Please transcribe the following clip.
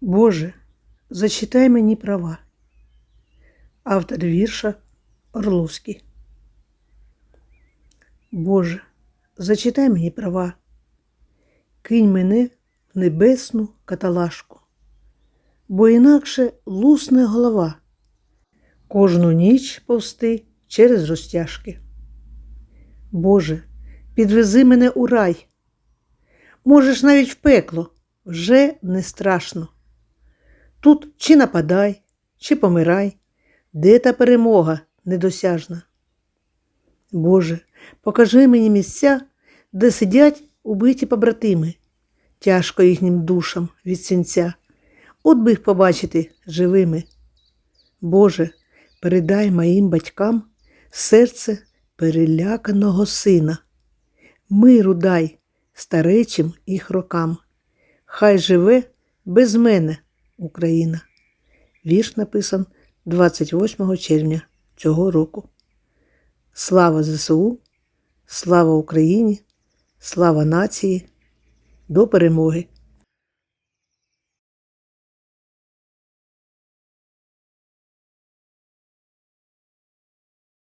Боже, зачитай мені права. Автор вірша Орловський. Боже, зачитай мені права. Кинь мене в небесну каталажку, бо інакше лусне голова. Кожну ніч повсти через розтяжки. Боже, підвези мене у рай. Можеш навіть в пекло, вже не страшно. Тут чи нападай, чи помирай, де та перемога недосяжна. Боже, покажи мені місця, де сидять убиті побратими, тяжко їхнім душам від сінця, от би їх побачити живими. Боже, передай моїм батькам серце переляканого сина, миру дай старечим їх рокам. Хай живе без мене Україна. Вірш написан 28 червня цього року. Слава ЗСУ, слава Україні, слава нації, до перемоги!